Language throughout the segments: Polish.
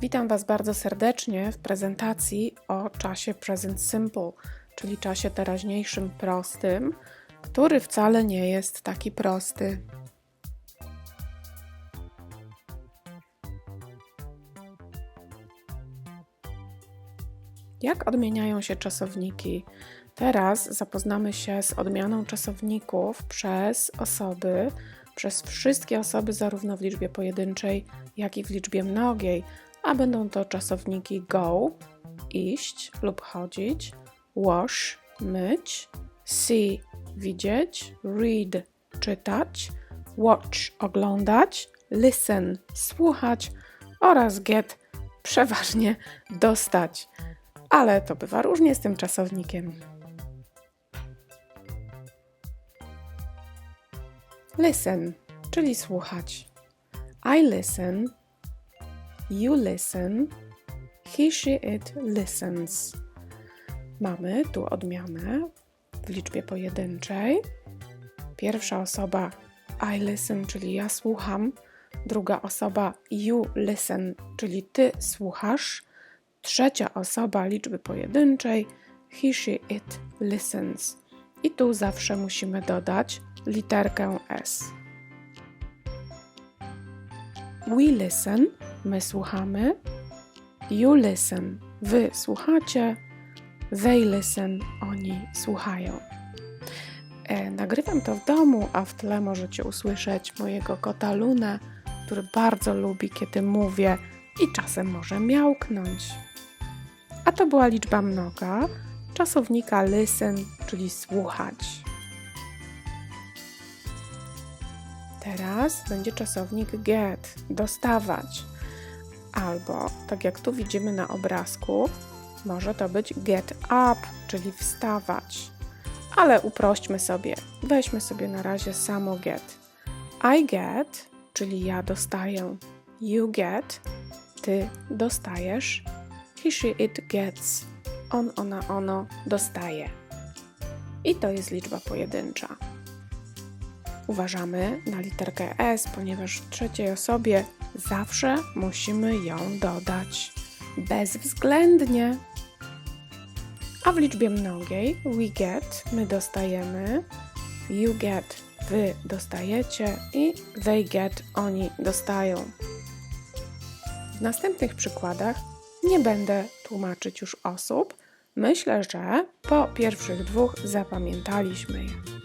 Witam Was bardzo serdecznie w prezentacji o czasie present simple, czyli czasie teraźniejszym prostym, który wcale nie jest taki prosty. Jak odmieniają się czasowniki? Teraz zapoznamy się z odmianą czasowników przez osoby, przez wszystkie osoby, zarówno w liczbie pojedynczej, jak i w liczbie mnogiej, a będą to czasowniki go iść lub chodzić, wash myć, see widzieć, read czytać, watch oglądać, listen słuchać oraz get przeważnie dostać. Ale to bywa różnie z tym czasownikiem. Listen, czyli słuchać. I listen, you listen, he, she, it listens. Mamy tu odmianę w liczbie pojedynczej. Pierwsza osoba I listen, czyli ja słucham. Druga osoba you listen, czyli ty słuchasz. Trzecia osoba liczby pojedynczej he, she, it listens. I tu zawsze musimy dodać literkę S. We listen, my słuchamy. You listen, wy słuchacie. They listen, oni słuchają. E, nagrywam to w domu, a w tle możecie usłyszeć mojego kota Lunę, który bardzo lubi, kiedy mówię i czasem może miałknąć. A to była liczba mnoga, czasownika listen, czyli słuchać. Teraz będzie czasownik get, dostawać. Albo, tak jak tu widzimy na obrazku, może to być get up, czyli wstawać. Ale uprośćmy sobie. Weźmy sobie na razie samo get. I get, czyli ja dostaję. You get, ty dostajesz. He, she, it gets. On, ona, ono dostaje. I to jest liczba pojedyncza. Uważamy na literkę S, ponieważ w trzeciej osobie zawsze musimy ją dodać. Bezwzględnie. A w liczbie mnogiej we get, my dostajemy, you get, wy dostajecie i they get, oni dostają. W następnych przykładach nie będę tłumaczyć już osób. Myślę, że po pierwszych dwóch zapamiętaliśmy je.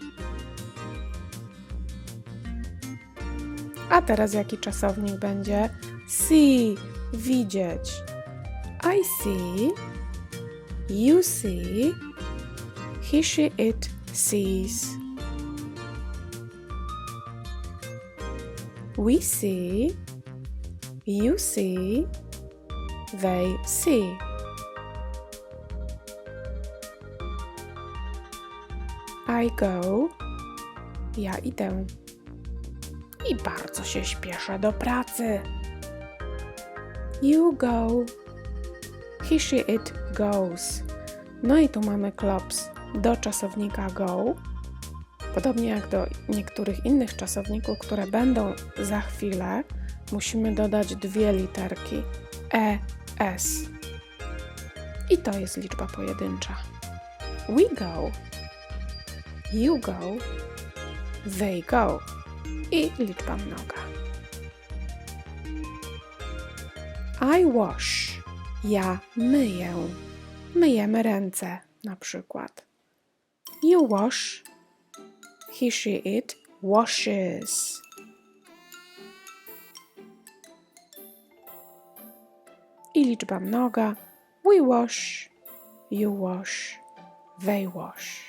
A teraz jaki czasownik będzie? See, widzieć. I see, you see, he, she, it sees. We see, you see, they see. I go, ja idę i bardzo się śpieszę do pracy. You go. He, she, it goes. No i tu mamy klops do czasownika go. Podobnie jak do niektórych innych czasowników, które będą za chwilę, musimy dodać dwie literki e, s. I to jest liczba pojedyncza. We go. You go. They go i liczba mnoga. I wash. Ja myję. Myjemy ręce na przykład. You wash. He, she, it washes. I liczba mnoga. We wash. You wash. They wash.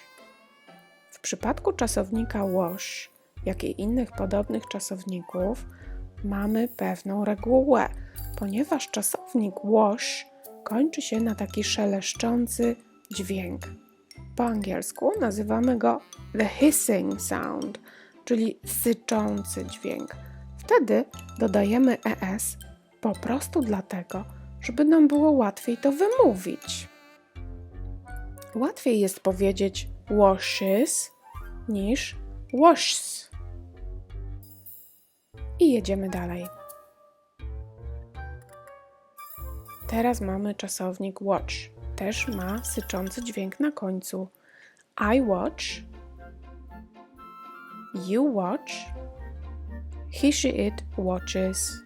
W przypadku czasownika wash jak i innych podobnych czasowników, mamy pewną regułę, ponieważ czasownik wash kończy się na taki szeleszczący dźwięk. Po angielsku nazywamy go the hissing sound, czyli syczący dźwięk. Wtedy dodajemy es po prostu dlatego, żeby nam było łatwiej to wymówić. Łatwiej jest powiedzieć washes niż washes i jedziemy dalej. Teraz mamy czasownik watch. Też ma syczący dźwięk na końcu. I watch. You watch. He, she, it watches.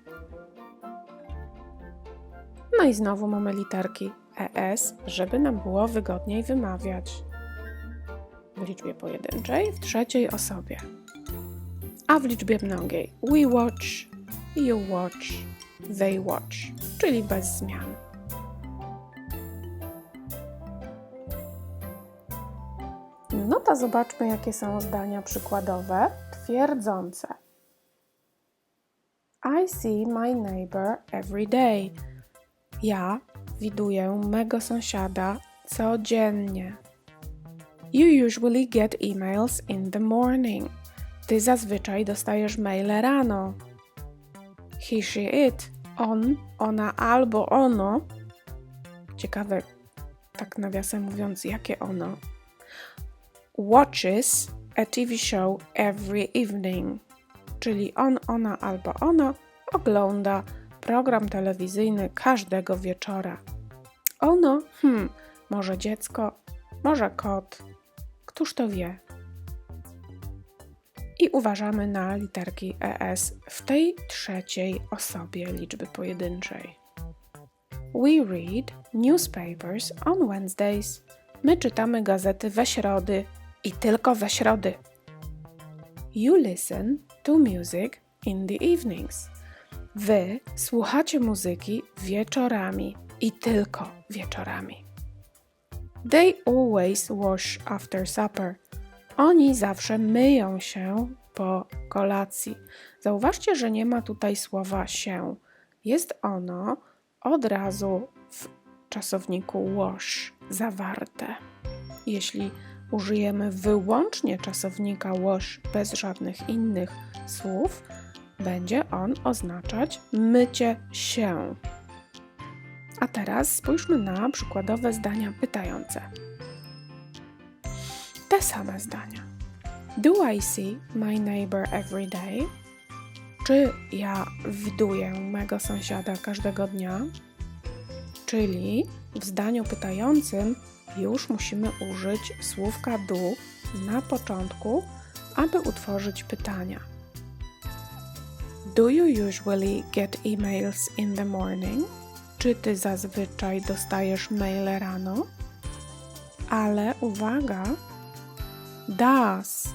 No i znowu mamy literki ES, żeby nam było wygodniej wymawiać. W liczbie pojedynczej, w trzeciej osobie. A w liczbie mnogiej we watch, you watch, they watch, czyli bez zmian. No to zobaczmy, jakie są zdania przykładowe twierdzące. I see my neighbor every day. Ja widuję mego sąsiada codziennie. You usually get emails in the morning. Ty zazwyczaj dostajesz maile rano. He, she, it. On, ona albo ono. Ciekawe, tak nawiasem mówiąc, jakie ono. Watches a TV show every evening. Czyli on, ona albo ono ogląda program telewizyjny każdego wieczora. Ono, hmm, może dziecko, może kot, któż to wie? I uważamy na literki ES w tej trzeciej osobie liczby pojedynczej. We read newspapers on Wednesdays. My czytamy gazety we środy i tylko we środy. You listen to music in the evenings. Wy słuchacie muzyki wieczorami i tylko wieczorami. They always wash after supper. Oni zawsze myją się po kolacji. Zauważcie, że nie ma tutaj słowa się. Jest ono od razu w czasowniku wash zawarte. Jeśli użyjemy wyłącznie czasownika wash bez żadnych innych słów, będzie on oznaczać mycie się. A teraz spójrzmy na przykładowe zdania pytające. Same zdania. Do I see my neighbor every day? Czy ja widuję mego sąsiada każdego dnia? Czyli w zdaniu pytającym już musimy użyć słówka do na początku, aby utworzyć pytania. Do you usually get emails in the morning? Czy ty zazwyczaj dostajesz maile rano? Ale uwaga! Does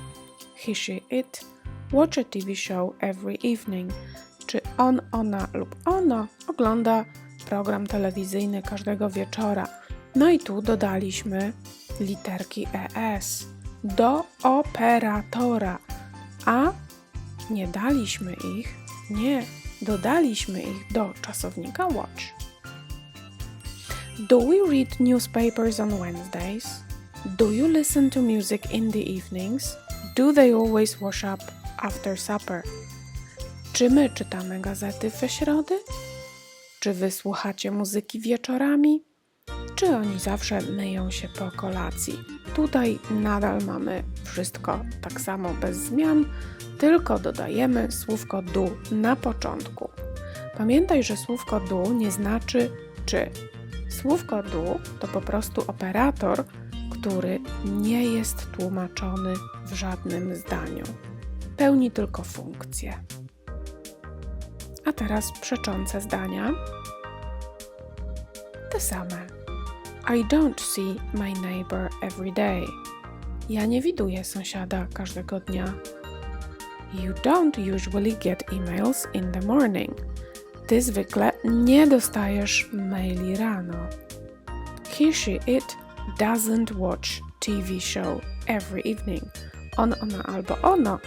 he, she, it watch a TV show every evening? Czy on, ona lub ono ogląda program telewizyjny każdego wieczora? No i tu dodaliśmy literki ES do operatora, a nie daliśmy ich, nie, dodaliśmy ich do czasownika watch. Do we read newspapers on Wednesdays? Do you listen to music in the evenings? Do they always wash up after supper? Czy my czytamy gazety we środy? Czy wy słuchacie muzyki wieczorami? Czy oni zawsze myją się po kolacji? Tutaj nadal mamy wszystko tak samo bez zmian, tylko dodajemy słówko do na początku. Pamiętaj, że słówko do nie znaczy czy. Słówko do to po prostu operator, który nie jest tłumaczony w żadnym zdaniu. Pełni tylko funkcję. A teraz przeczące zdania. Te same. I don't see my neighbor every day. Ja nie widuję sąsiada każdego dnia. You don't usually get emails in the morning. Ty zwykle nie dostajesz maili rano. He, she, it doesn't watch TV show every evening. On, ona albo ono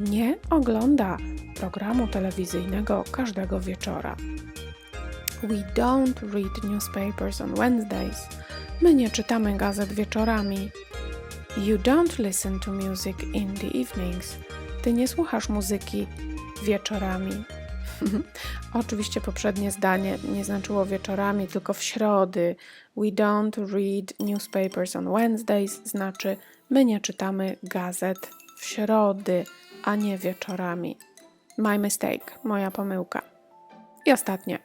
nie ogląda programu telewizyjnego każdego wieczora. We don't read newspapers on Wednesdays. My nie czytamy gazet wieczorami. You don't listen to music in the evenings. Ty nie słuchasz muzyki wieczorami. Oczywiście poprzednie zdanie nie znaczyło wieczorami, tylko w środy. We don't read newspapers on Wednesdays znaczy my nie czytamy gazet w środy, a nie wieczorami. My mistake, moja pomyłka. I ostatnie.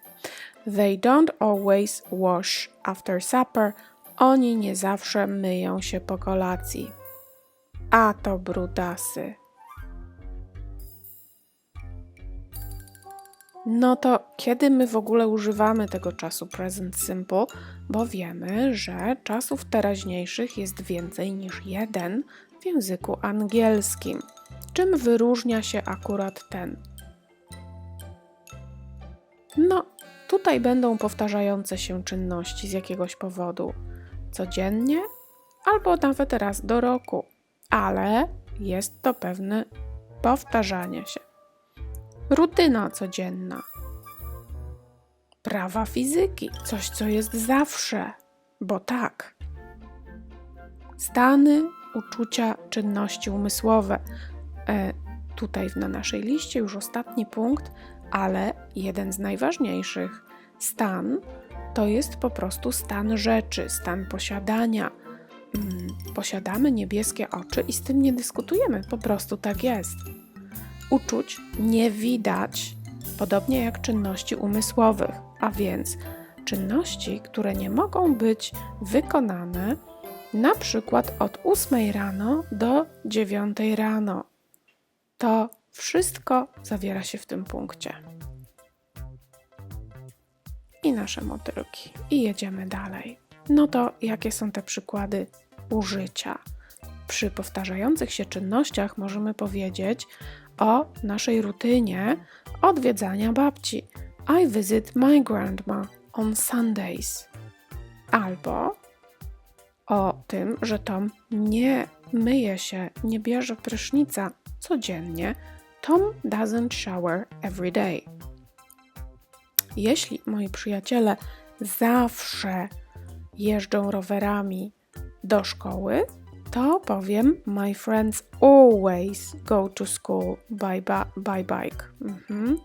They don't always wash after supper. Oni nie zawsze myją się po kolacji. A to brudasy. No to kiedy my w ogóle używamy tego czasu present simple? Bo wiemy, że czasów teraźniejszych jest więcej niż jeden w języku angielskim. Czym wyróżnia się akurat ten? No, tutaj będą powtarzające się czynności z jakiegoś powodu. Codziennie albo nawet raz do roku, ale jest to pewne powtarzanie się. Rutyna codzienna. Prawa fizyki, coś co jest zawsze, bo tak. Stany, uczucia, czynności umysłowe. E, tutaj na naszej liście już ostatni punkt, ale jeden z najważniejszych. Stan to jest po prostu stan rzeczy, stan posiadania. Mm, posiadamy niebieskie oczy i z tym nie dyskutujemy, po prostu tak jest. Uczuć nie widać, podobnie jak czynności umysłowych, a więc czynności, które nie mogą być wykonane na przykład od 8 rano do 9 rano. To wszystko zawiera się w tym punkcie. I nasze motylki. I jedziemy dalej. No to jakie są te przykłady użycia? Przy powtarzających się czynnościach możemy powiedzieć o naszej rutynie odwiedzania babci. I visit my grandma on Sundays. Albo o tym, że Tom nie myje się, nie bierze prysznica codziennie. Tom doesn't shower every day. Jeśli moi przyjaciele zawsze jeżdżą rowerami do szkoły, to powiem My friends always go to school by, by bike. Mhm.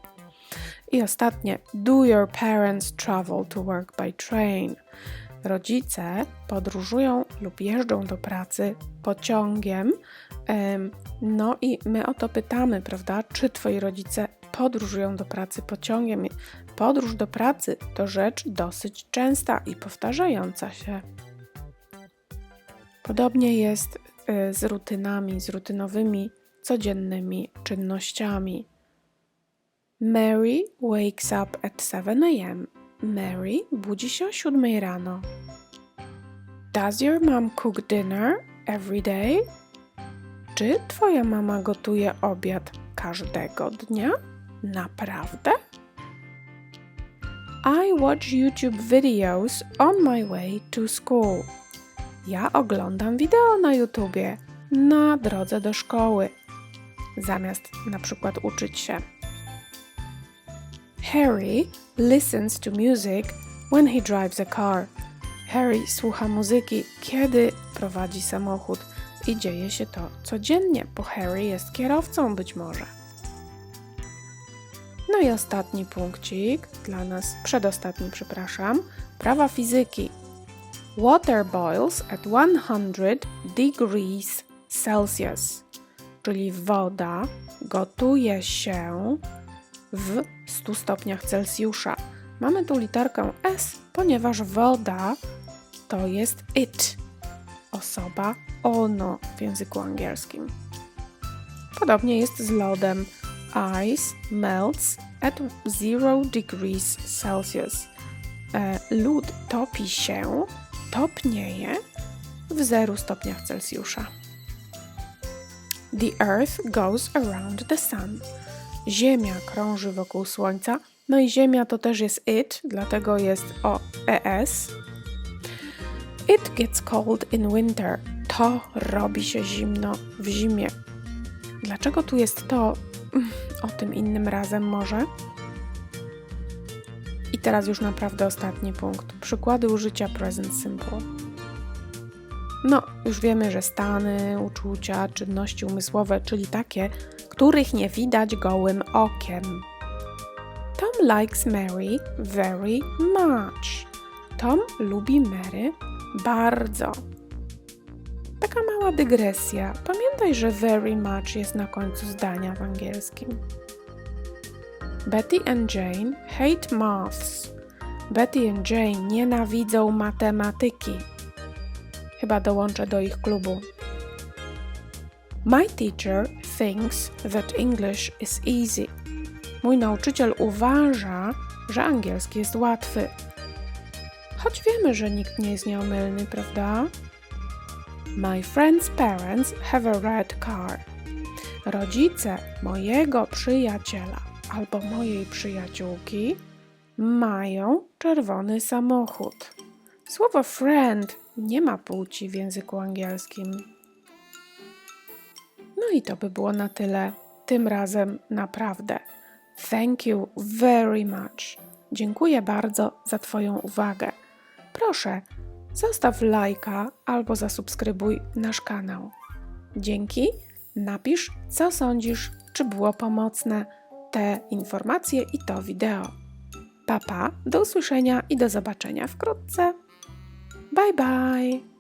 I ostatnie. Do your parents travel to work by train? Rodzice podróżują lub jeżdżą do pracy pociągiem. No i my o to pytamy, prawda? Czy twoi rodzice podróżują do pracy pociągiem? Podróż do pracy to rzecz dosyć częsta i powtarzająca się. Podobnie jest y, z rutynami, z rutynowymi, codziennymi czynnościami. Mary wakes up at 7 a.m. Mary budzi się o 7 rano. Does your mom cook dinner every day? Czy twoja mama gotuje obiad każdego dnia? Naprawdę? I watch YouTube videos on my way to school. Ja oglądam wideo na YouTubie na drodze do szkoły, zamiast na przykład uczyć się. Harry listens to music when he drives a car. Harry słucha muzyki, kiedy prowadzi samochód i dzieje się to codziennie, bo Harry jest kierowcą być może. No i ostatni punkcik dla nas, przedostatni, przepraszam, prawa fizyki. Water boils at 100 degrees Celsius, czyli woda gotuje się w 100 stopniach Celsjusza. Mamy tu literkę S, ponieważ woda to jest it, osoba ono w języku angielskim. Podobnie jest z lodem. Ice melts at 0 degrees Celsius. E, lód topi się topnieje w 0 stopniach Celsjusza. The earth goes around the sun. Ziemia krąży wokół Słońca. No i Ziemia to też jest it, dlatego jest o es. It gets cold in winter. To robi się zimno w zimie. Dlaczego tu jest to? O tym innym razem może. Teraz już naprawdę ostatni punkt. Przykłady użycia present simple. No, już wiemy, że stany, uczucia, czynności umysłowe, czyli takie, których nie widać gołym okiem. Tom likes Mary very much. Tom lubi Mary bardzo. Taka mała dygresja. Pamiętaj, że very much jest na końcu zdania w angielskim. Betty and Jane hate moths. Betty and Jane nienawidzą matematyki. Chyba dołączę do ich klubu. My teacher thinks that English is easy. Mój nauczyciel uważa, że angielski jest łatwy. Choć wiemy, że nikt nie jest nieomylny, prawda? My friend's parents have a red car. Rodzice mojego przyjaciela albo mojej przyjaciółki mają czerwony samochód. Słowo friend nie ma płci w języku angielskim. No i to by było na tyle. Tym razem naprawdę. Thank you very much. Dziękuję bardzo za Twoją uwagę. Proszę, zostaw lajka albo zasubskrybuj nasz kanał. Dzięki. Napisz, co sądzisz, czy było pomocne te informacje i to wideo. Papa, do usłyszenia i do zobaczenia wkrótce. Bye bye.